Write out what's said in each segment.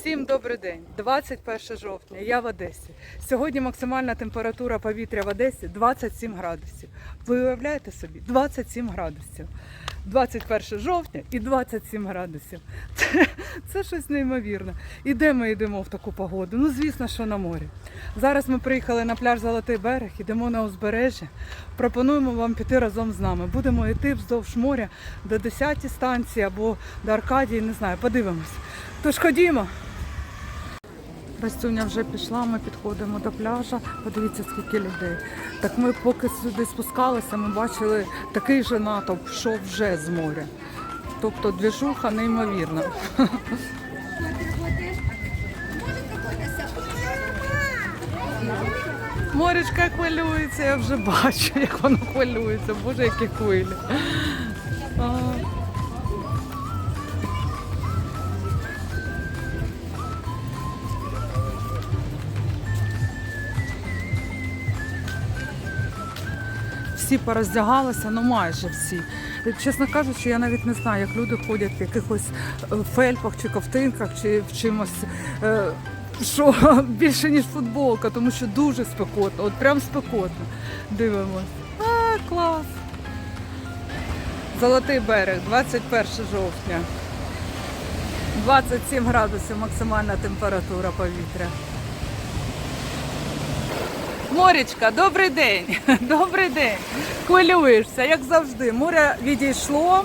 Всім добрий день. 21 жовтня. Я в Одесі. Сьогодні максимальна температура повітря в Одесі 27 градусів. Ви уявляєте собі? 27 градусів. 21 жовтня і 27 градусів. Це, це щось неймовірне. І де ми йдемо в таку погоду? Ну, звісно, що на морі. Зараз ми приїхали на пляж Золотий берег, йдемо на узбережжя. Пропонуємо вам піти разом з нами. Будемо йти вздовж моря до 10 станції або до Аркадії, не знаю, подивимось. Тож ходімо. Растюня вже пішла, ми підходимо до пляжа. Подивіться, скільки людей. Так ми поки сюди спускалися, ми бачили такий же натовп, що вже з моря. Тобто двіжуха неймовірна. Моречка хвилюється, я вже бачу, як воно хвилюється. Боже, які хвилі. Всі пороздягалися, ну майже всі. Чесно кажучи, я навіть не знаю, як люди ходять в якихось е, фельпах чи ковтинках, чи в чимось. е, Що більше ніж футболка, тому що дуже спекотно, от прям спекотно. Дивимось. А, клас. Золотий берег, 21 жовтня. 27 градусів максимальна температура повітря. Морічка, добрий день. Добрий день. Хвилюєшся, як завжди. Море відійшло.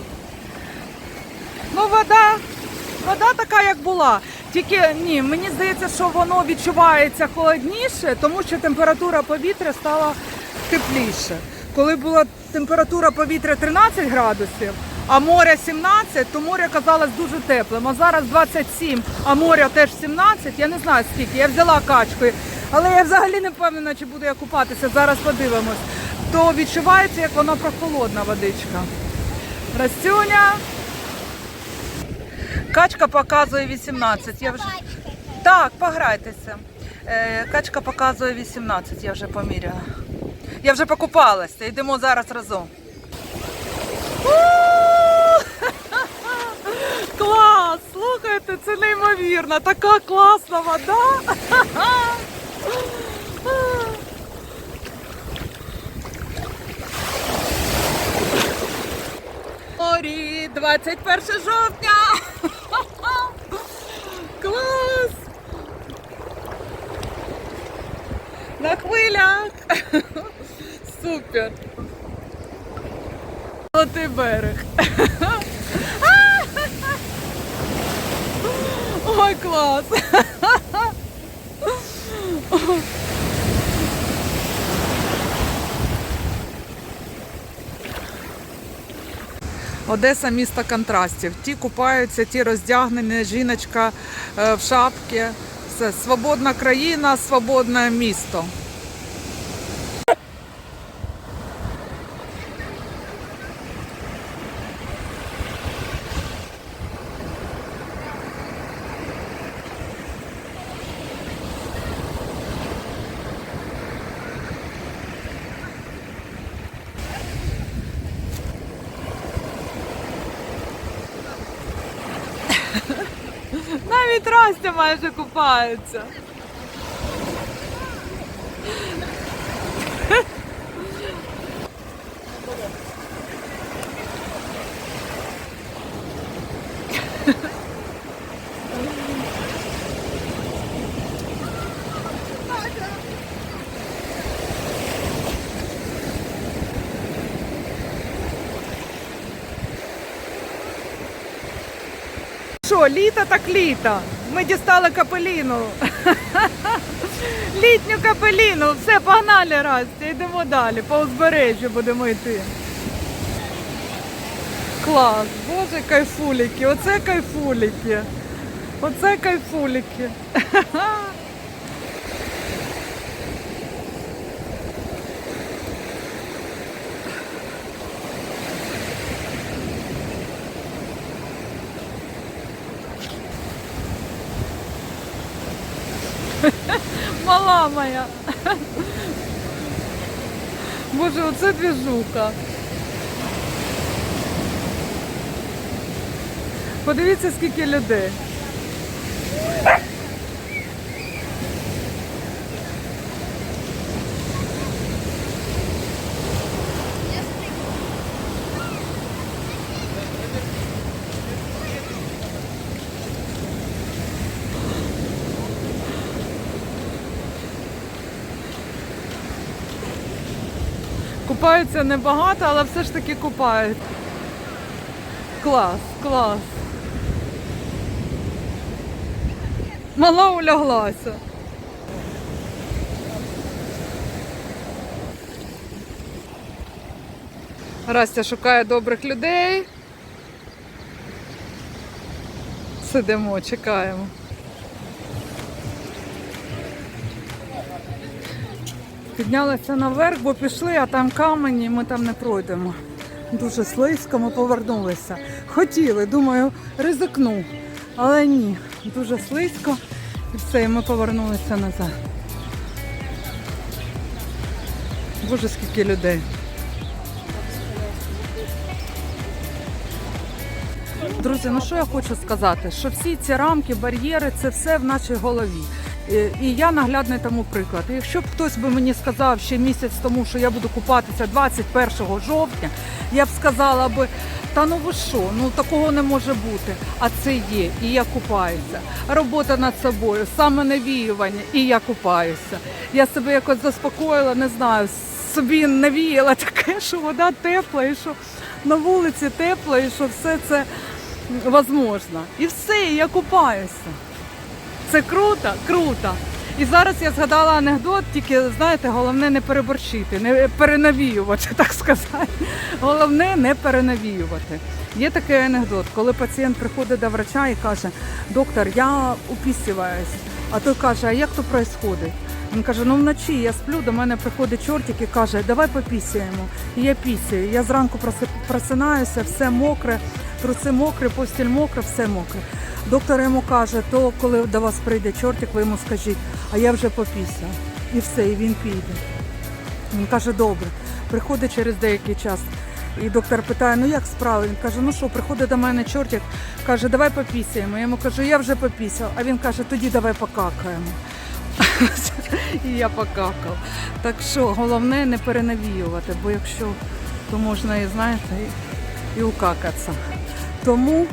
Ну, вода, вода така, як була. Тільки ні, мені здається, що воно відчувається холодніше, тому що температура повітря стала тепліше. Коли була температура повітря 13 градусів, а море 17, то море казалось дуже теплим. А зараз 27, а море теж 17. Я не знаю скільки. Я взяла качкою, але я взагалі не впевнена, чи буду я купатися. Зараз подивимось. То відчувається, як вона прохолодна водичка. Растюня. Качка показує 18. Я вже... Так, пограйтеся. Е, Качка показує 18, я вже поміряла. Я вже покупалася, йдемо зараз разом. Клас! Слухайте, це неймовірно. Така класна вода. Морі, 21 жовтня. Клас! На хвилях. Супер. Золотий берег. Ой, клас. Одеса місто контрастів. Ті купаються, ті роздягнені, жіночка е, в шапці. Все, свободна країна, свободне місто. Навіть Растя майже купається. Що, літо так літо. Ми дістали капеліну. Літню капеліну. Все, погнали раз. йдемо далі. По узбережжю будемо йти. Клас, боже, кайфуліки, оце кайфуліки. Оце кайфуліки. Мала моя. Боже, оце двіжуха. Подивіться, скільки людей. Купаються небагато, але все ж таки купають. Клас, клас. Мала уляглася. Растя шукає добрих людей. Сидимо, чекаємо. Піднялися наверх, бо пішли, а там камені, ми там не пройдемо. Дуже слизько, ми повернулися. Хотіли, думаю, ризикну. Але ні, дуже слизько. І все, і ми повернулися назад. Боже, скільки людей. Друзі, ну що я хочу сказати? Що всі ці рамки, бар'єри це все в нашій голові. І- І я наглядний тому приклад. Якщо б хтось би мені сказав ще місяць тому, що я буду купатися 21 жовтня, я б сказала би, та ну ви що, ну такого не може бути. А це є, і я купаюся. Робота над собою, саме навіювання, і я купаюся. Я себе якось заспокоїла, не знаю, собі навіяла таке, що вода тепла, і що на вулиці тепло, і що все це возможно. І все, і я купаюся. Це круто, круто. І зараз я згадала анекдот, тільки знаєте, головне не переборщити, не перенавіювати, так сказати. Головне не перенавіювати. Є такий анекдот, коли пацієнт приходить до врача і каже, доктор, я упісюваюсь. А той каже, а як то відбувається? Він каже, ну вночі я сплю, до мене приходить чортик і каже, давай попісяємо. І я пісяю. Я зранку проси- просинаюся, все мокре, труси мокрі, постіль мокра, все мокре. Доктор йому каже, то коли до вас прийде чортик, ви йому скажіть, а я вже попісяв. І все, і він піде. Він каже, добре. Приходить через деякий час. І доктор питає, ну як справи? Він каже, ну що, приходить до мене чортик, каже, давай попісяємо. Я йому кажу, я вже попісяв. А він каже, тоді давай покакаємо. І я покакав. Так що головне не перенавіювати, бо якщо то можна і знаєте, і, укакатися. Тому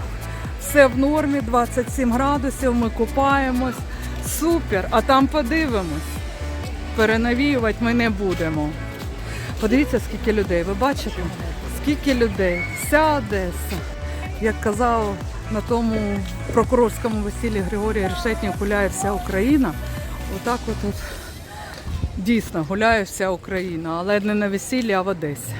все в нормі, 27 градусів, ми купаємось. Супер, а там подивимось. Перенавіювати ми не будемо. Подивіться, скільки людей. Ви бачите? Скільки людей? Вся Одеса. Як казав на тому прокурорському весіллі Григорія Решетнів, гуляє вся Україна. Отак от, от дійсно гуляє вся Україна, але не на весіллі, а в Одесі.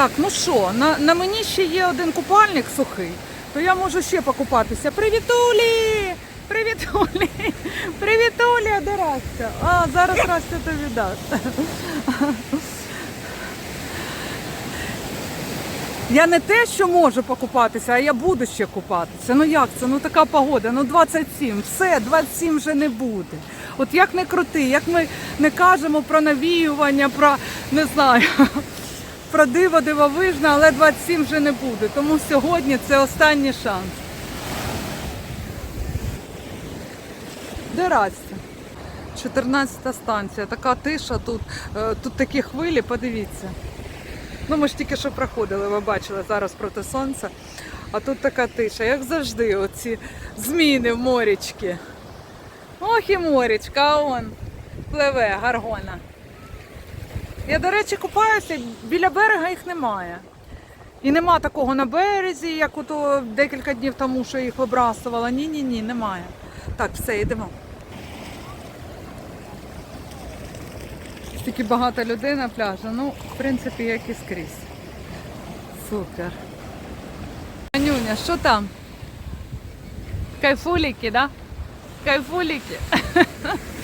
Так, ну що, на, на мені ще є один купальник сухий, то я можу ще покупатися. Привітулі! Привітулі! Привітулі, де Растя? А, зараз Растя тобі дасть. Я не те, що можу покупатися, а я буду ще купатися. Ну як це? Ну така погода, ну 27, все, 27 вже не буде. От як не крути, як ми не кажемо про навіювання, про не знаю, про диво дивовижне, але 27 вже не буде. Тому сьогодні це останній шанс. Де Растя? 14 станція, така тиша тут, е, тут такі хвилі, подивіться. Ну, ми ж тільки що проходили, ви бачили зараз проти сонця. А тут така тиша, як завжди, оці зміни в морічки. Ох і морічка, а он пливе гаргона. Я, до речі, купаюся, біля берега їх немає. І нема такого на березі, як ото декілька днів тому, що їх вибрасувала. Ні, ні, ні, немає. Так, все, йдемо. Стільки багато людей на пляжі. Ну, в принципі, як і скрізь. Супер. Анюня, що там? Кайфуліки, да? Кайфуліки.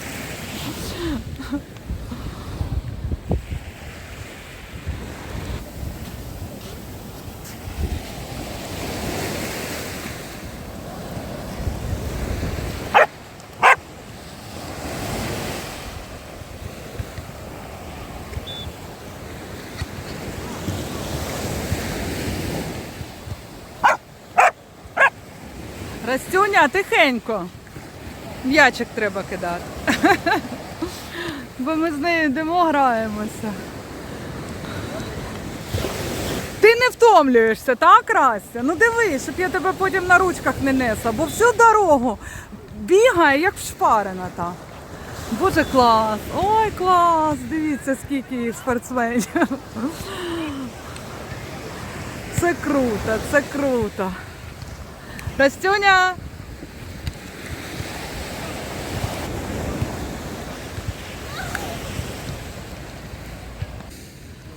Растюня, тихенько. М'ячик треба кидати. Бо ми з нею йдемо, граємося. Ти не втомлюєшся, так, Растя? Ну диви, щоб я тебе потім на ручках не несла, бо всю дорогу бігає, як вшпарена та. Боже, клас! Ой, клас! Дивіться, скільки їх спортсменів. Це круто, це круто. Растюня!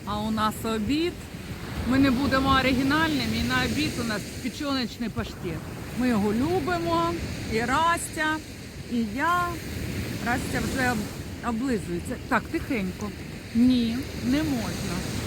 А у нас обід. Ми не будемо оригінальними. І на обід у нас печоночний паштет. Ми його любимо. І Растя, і я. Растя вже облизується. Так, тихенько. Ні, не можна.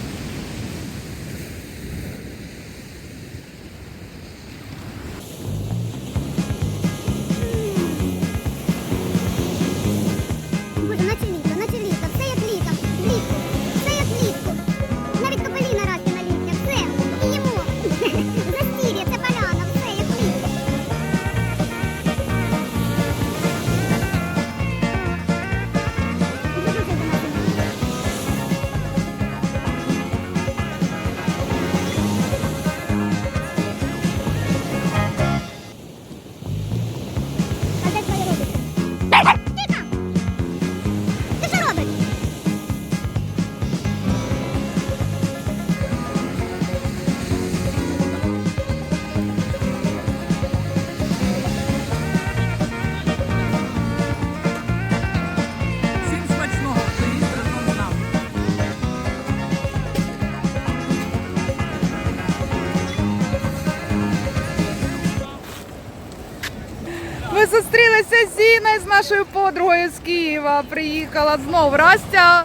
Нашою подругою з Києва. Приїхала знов. Растя.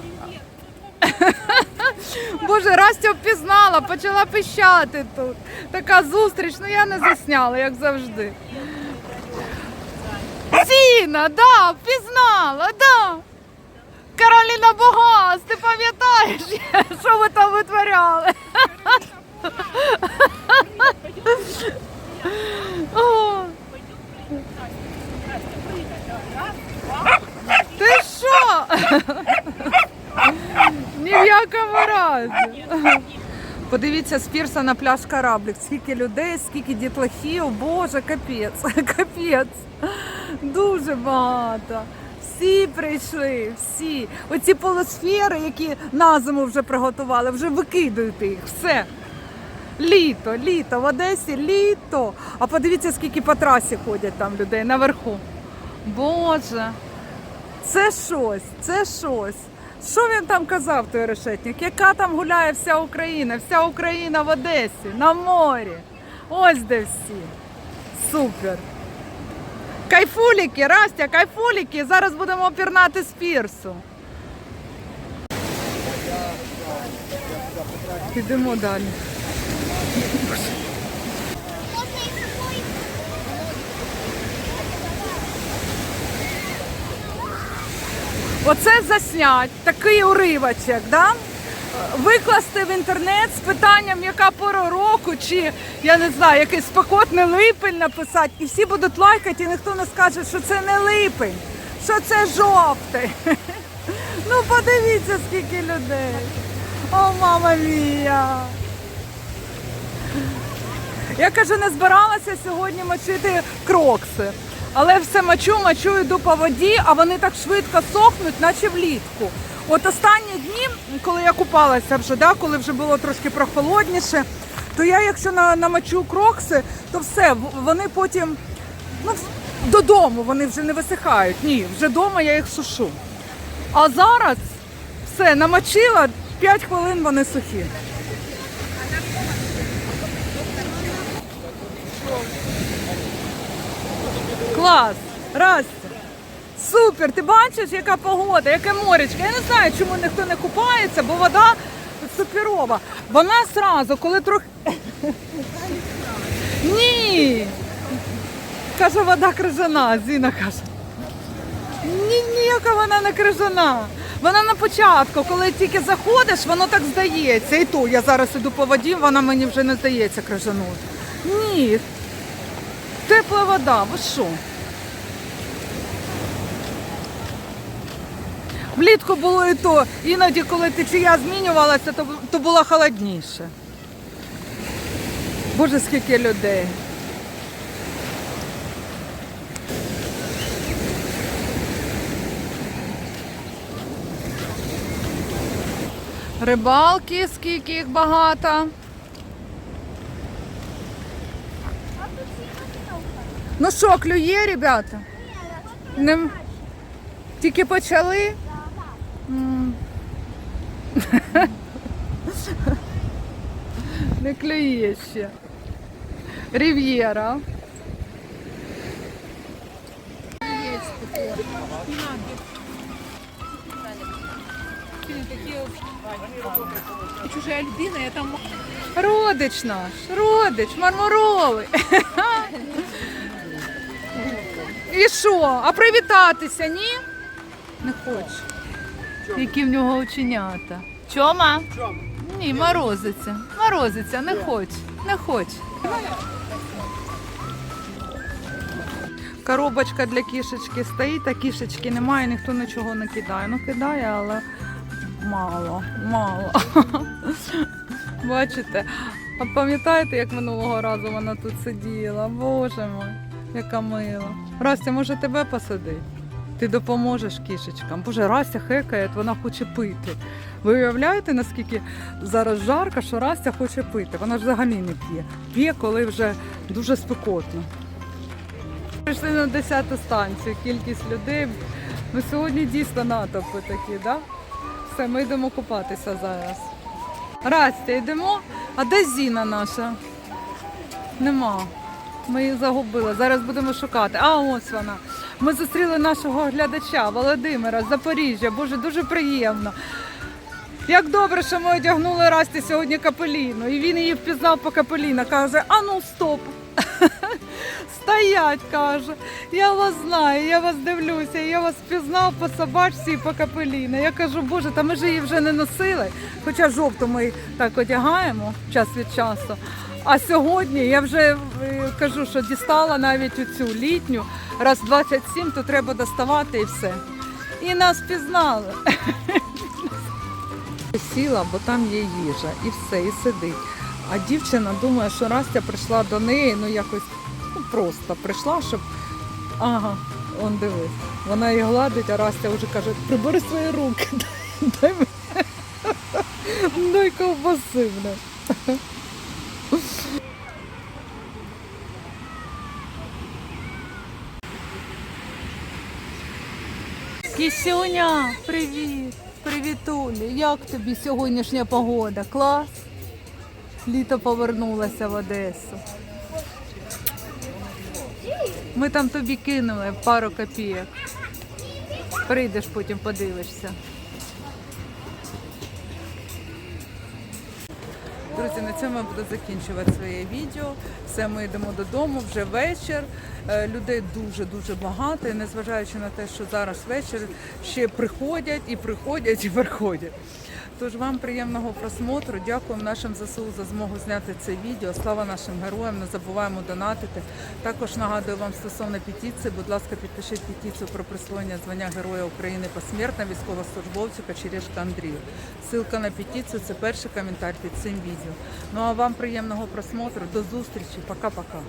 Боже, Растя впізнала, почала пищати тут. Така зустріч, ну я не засняла, як завжди. Зіна, да, впізнала, да. Кароліна Богас, ти пам'ятаєш, що ви там витворяли? О. Ти що? Ні в якому разі. Подивіться з пірса на пляж кораблик. Скільки людей, скільки дітлахів, боже, капець, капець. Дуже багато. Всі прийшли, всі. Оці полусфери, які на зиму вже приготували, вже викидуйте їх. Все. Літо, літо, в Одесі літо. А подивіться, скільки по трасі ходять там людей наверху. Боже, це щось, це щось. Що він там казав, той решетник? Яка там гуляє вся Україна? Вся Україна в Одесі, на морі. Ось де всі. Супер. Кайфуліки, Растя, кайфуліки. Зараз будемо пірнати з пірсу. Підемо далі. Можна і з собою. Оце заснять, такий уривочок, да? викласти в інтернет з питанням, яка пора року, чи я не знаю, якийсь спекотний липень написати, і всі будуть лайкати, і ніхто не скаже, що це не липень, що це жовтий. Ну подивіться, скільки людей. О, мама мія. Я кажу, не збиралася сьогодні мочити крокси. Але все мочу, мочу, йду по воді, а вони так швидко сохнуть, наче влітку. От останні дні, коли я купалася вже, да, коли вже було трошки прохолодніше, то я, якщо на, намочу крокси, то все, вони потім ну, додому вони вже не висихають. Ні, вже вдома я їх сушу. А зараз все, намочила, 5 хвилин вони сухі. Клас! Растя! Супер! Ти бачиш, яка погода, яке моречко. Я не знаю, чому ніхто не купається, бо вода суперова. Вона зразу, коли трохи. Ні! Каже, вода крижана, Зіна каже. Ні, ніяка вона не крижана. Вона на початку, коли тільки заходиш, воно так здається. І то я зараз іду по воді, вона мені вже не здається крижаною. Ні. Тепла вода, ви що? Влітку було і то, іноді, коли течія змінювалася, то, то було холодніше. Боже, скільки людей. Рибалки, скільки їх багато. Ну що, клює, ребята? Не... Тільки почали? Не клює ще. Рів'єра. Чужая Альбина, я там Родич наш, родич, мармуровий. І що? А привітатися, ні? Не хоче. Які в нього оченята. Чома? Ні, морозиться. Морозиться, не хоче, не хоче. Коробочка для кішечки стоїть, а кішечки немає, ніхто нічого не кидає. Ну кидає, але мало, мало. Бачите? А пам'ятаєте, як минулого разу вона тут сиділа? Боже мой, яка мила. Растя, може тебе посадити? Ти допоможеш кішечкам. Боже, Растя хекає, вона хоче пити. Ви уявляєте, наскільки зараз жарко, що Растя хоче пити? Вона ж взагалі не п'є. П'є, коли вже дуже спекотно. Прийшли на 10-ту станцію, кількість людей. Ну, сьогодні дійсно натовпи такі, да? Все, ми йдемо купатися зараз. Растя, йдемо. А де Зіна наша? Нема. Ми її загубили. Зараз будемо шукати. А ось вона. Ми зустріли нашого глядача Володимира Запоріжжя. Боже, дуже приємно. Як добре, що ми одягнули Расті сьогодні капеліну. І він її впізнав по капеліна. Каже: а ну стоп. Стоять, каже. Я вас знаю, я вас дивлюся, я вас впізнав по собачці і по капеліна. Я кажу, боже, та ми ж її вже не носили. Хоча жовту ми так одягаємо час від часу. А сьогодні я вже е, кажу, що дістала навіть оцю літню, раз 27, то треба доставати і все. І нас впізнали. Сіла, бо там є їжа, і все, і сидить. А дівчина думає, що Растя прийшла до неї, ну якось ну, просто прийшла, щоб. Ага, он дивись. Вона її гладить, а Растя вже каже, прибери свої руки, дай мені. Дай ковбаси Кісюня, привіт! Привітулі! Як тобі сьогоднішня погода? Клас? Літо повернулося в Одесу. Ми там тобі кинули пару копійок. Прийдеш потім подивишся. Друзі, на цьому я буду закінчувати своє відео. Все, ми йдемо додому, вже вечір. Е, Людей дуже-дуже багато. Незважаючи на те, що зараз вечір, ще приходять і приходять і приходять. Тож вам приємного просмотру. Дякуємо нашим ЗСУ за змогу зняти це відео. Слава нашим героям. Не забуваємо донатити. Також нагадую вам стосовно петиції. Будь ласка, підпишіть петицію про присвоєння звання Героя України посмертно військовослужбовцю Кочерєшка Андрію. Ссылка на петицію це перший коментар під цим відео. Ну а вам приємного просмотру. До зустрічі. Пока-пока.